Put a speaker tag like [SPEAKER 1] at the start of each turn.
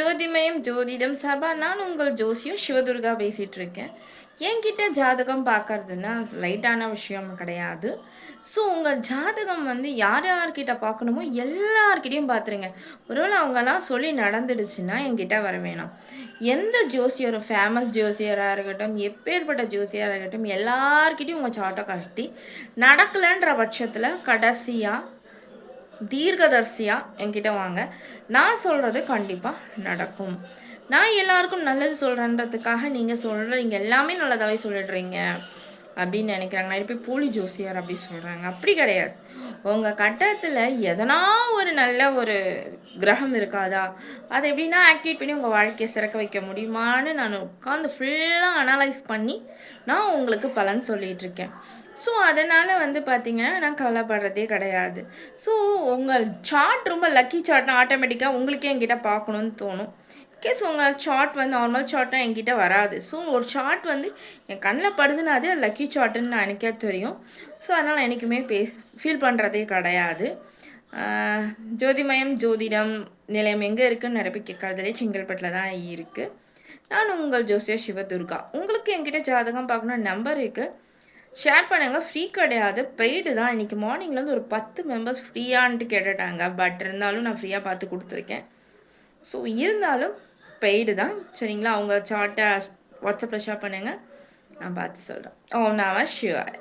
[SPEAKER 1] ஜோதிமயம் ஜோதிடம் சபா நான் உங்கள் ஜோசியம் சிவதுர்கா பேசிகிட்டு இருக்கேன் என்கிட்ட ஜாதகம் பார்க்கறதுன்னா லைட்டான விஷயம் கிடையாது. ஸோ உங்கள் ஜாதகம் வந்து யார் யார்கிட்ட பார்க்கணுமோ எல்லார்கிட்டையும் பார்த்துருங்க. ஒருவேளை அவங்கெல்லாம் சொல்லி நடந்துடுச்சுன்னா என்கிட்ட வர வேணாம். எந்த ஜோசியரும் ஃபேமஸ் ஜோசியராக இருக்கட்டும் எப்பேற்பட்ட ஜோசியராக இருக்கட்டும் எல்லார்கிட்டையும் உங்கள் சாட்டை காட்டி நடக்கலைன்ற பட்சத்தில் கடைசியாக தீர்க்கதர்சியாக என்கிட்ட வாங்க. நான் சொல்கிறது கண்டிப்பாக நடக்கும். நான் எல்லாருக்கும் நல்லது சொல்கிறேன்றதுக்காக நீங்கள் சொல்கிறீங்க எல்லாமே நல்லதாகவே சொல்லிடுறீங்க. அப்படின்னு நினைக்கிறாங்க. நான் போய் போலி ஜோசியர் அப்படி சொல்கிறாங்க அப்படி கிடையாது. உங்கள் கட்டத்தில் எதனா ஒரு நல்ல ஒரு கிரகம் இருக்காதா? அதை எப்படின்னா ஆக்டிவேட் பண்ணி உங்கள் வாழ்க்கையை சிறக்க வைக்க முடியுமான்னு நான் உட்காந்து ஃபுல்லாக அனலைஸ் பண்ணி நான் உங்களுக்கு பலன் சொல்லிகிட்ருக்கேன் ஸோ அதனால் வந்து பார்த்திங்கன்னா நான் கவலைப்படுறதே கிடையாது. ஸோ உங்கள் சார்ட் ரொம்ப லக்கி சார்ட்னா ஆட்டோமேட்டிக்காக உங்களுக்கே என்கிட்ட பார்க்கணுன்னு தோணும். இன்கேஸ் உங்கள் சார்ட் வந்து நார்மல் சார்ட்னா என்கிட்ட வராது. ஸோ ஒரு சார்ட் வந்து என் கண்ணில் படுதுன்னா அது லக்கி சார்ட்டுன்னு நான் எனக்கே தெரியும். ஸோ அதனால் என்றைக்குமே பேஸ் ஃபீல் பண்ணுறதே கிடையாது. ஜோதிமயம் ஜோதிடம் நிலையம் எங்கே இருக்குன்னு நிரப்பி கேட்கறதுலே செங்கல்பட்டில் தான் இருக்குது நான் உங்கள் ஜோசியர் சிவதுர்கா. உங்களுக்கு என்கிட்ட ஜாதகம் பார்க்கணும் நம்பர் இருக்குது ஷேர் பண்ணுங்கள் ஃப்ரீ கிடையாது. பெய்டு தான். இன்றைக்கி மார்னிங்லேருந்து ஒரு பத்து மெம்பர்ஸ் ஃப்ரீயான்ட்டு கேட்டுட்டாங்க. பட் இருந்தாலும் நான் ஃப்ரீயாக பார்த்து கொடுத்துருக்கேன். ஸோ இருந்தாலும் பெய்டு தான். சரிங்களா? அவங்க சார்ட்டை வாட்ஸ்அப்பில் ஷேர் பண்ணுங்கள் நான் பார்த்து சொல்கிறேன் ஓ நான் சிவாய்.